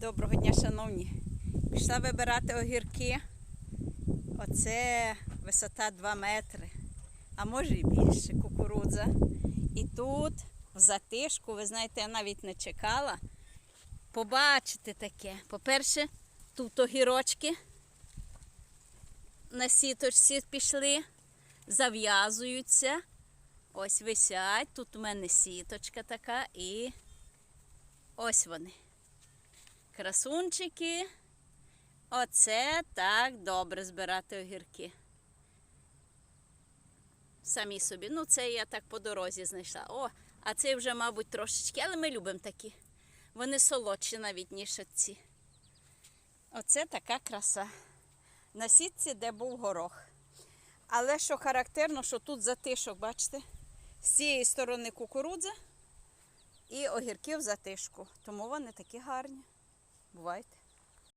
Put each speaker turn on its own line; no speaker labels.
Доброго дня, шановні. Пішла вибирати огірки. Оце висота 2 метри, а може і більше кукурудза. І тут, в затишку, ви знаєте, я навіть не чекала побачити таке. По-перше, тут огірочки на сіточці пішли, зав'язуються. Ось висять. Тут у мене сіточка така і ось вони. Красунчики. Оце так добре збирати огірки. Самі собі. Ну, це я так по дорозі знайшла. О, а це вже, мабуть, трошечки, але ми любимо такі. Вони солодші навіть, ніж ці. Оце така краса. На сітці, де був горох. Але що характерно, що тут затишок, бачите? З цієї сторони кукурудза і огірки в затишку. Тому вони такі гарні. Бувайте.